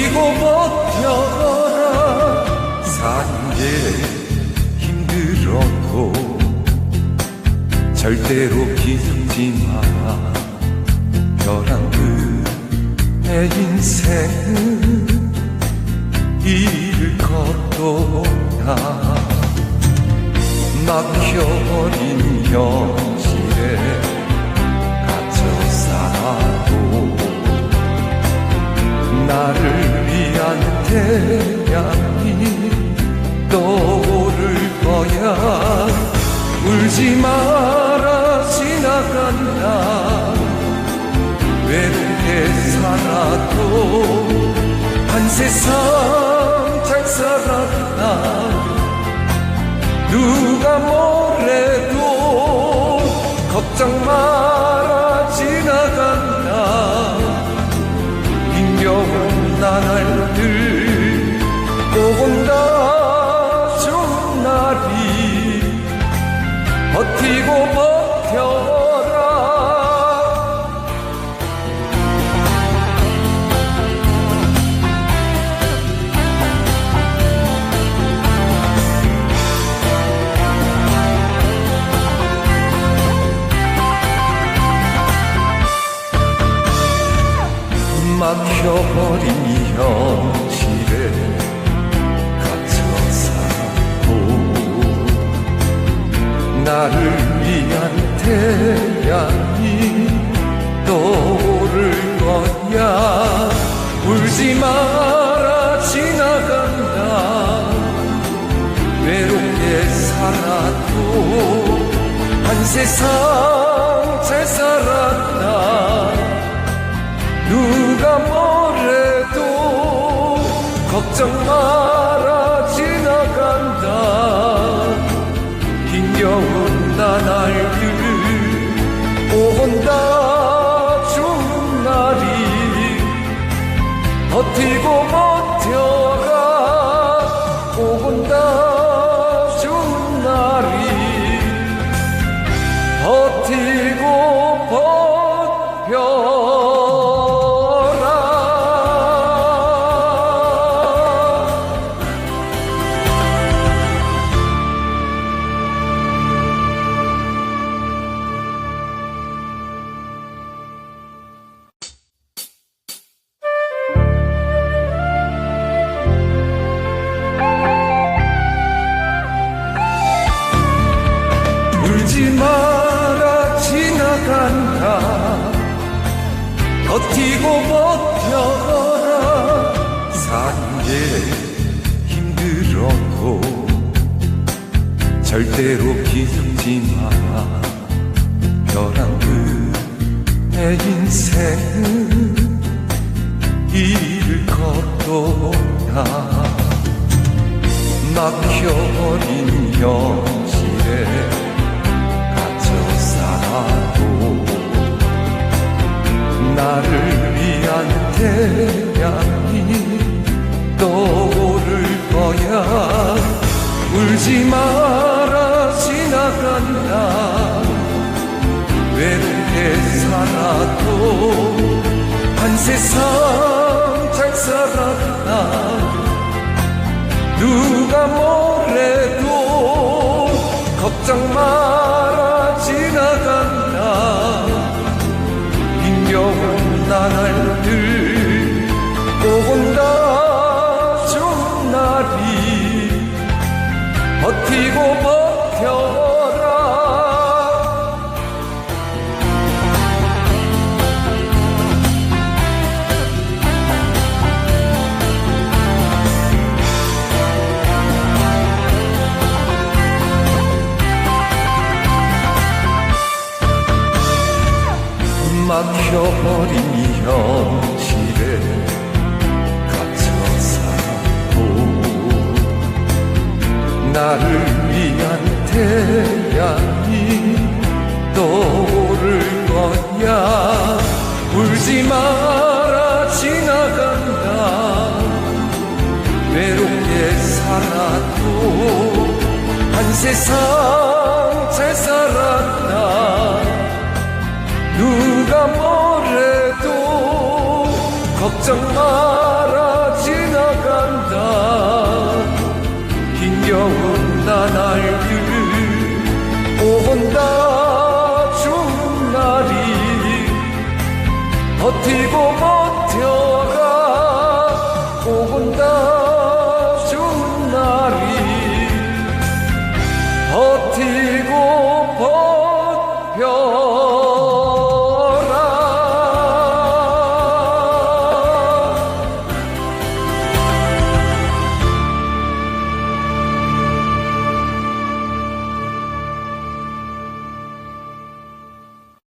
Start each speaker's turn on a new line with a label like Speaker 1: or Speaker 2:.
Speaker 1: 버티고 버텨라. 사는 게 힘들어도 절대로 기죽지 마라 벼랑 끝내 인생은 이를 걷도다 막혀버린 현실에 갇혀 살아도 태양이 떠오를 거야. 울지 마라 지나간다. 외롭게 살아도 한 세상 잘 살았다. 누가 뭐래도 걱정 마 버티고 버텨라. 막혀버린 이현 나를 위한 태양이 떠오를 거야. 울지 마라 지나간다. 외롭게 살아도 한 세상 잘 살았다. 누가 뭐래도 걱정 마라 버티고 절대로 기죽지 마라 벼랑 끝내 인생은 이를 걷도다 막혀버린 현실에 갇혀 살아도 나를 위한 태양이 떠오를 거야. 울지 마 라 지나간다 외롭게 살아도 한 세상 잘 살았다 누가 뭐래도 걱정 마라 지나간다. 힘겨운 나날들 꼭 온다 좋은 날이 버티고 버텨라 막혀버린 이 현실에 갇혀 살고 나를 위한 태양이 떠오를 거야. 울지 마라 지나간다. 외롭게 살아도 한 세상 잘 살았다. 누가 뭐래도 걱정 마라 살았다. 힘겨운 나날들 온다 좋은 날이. 버티고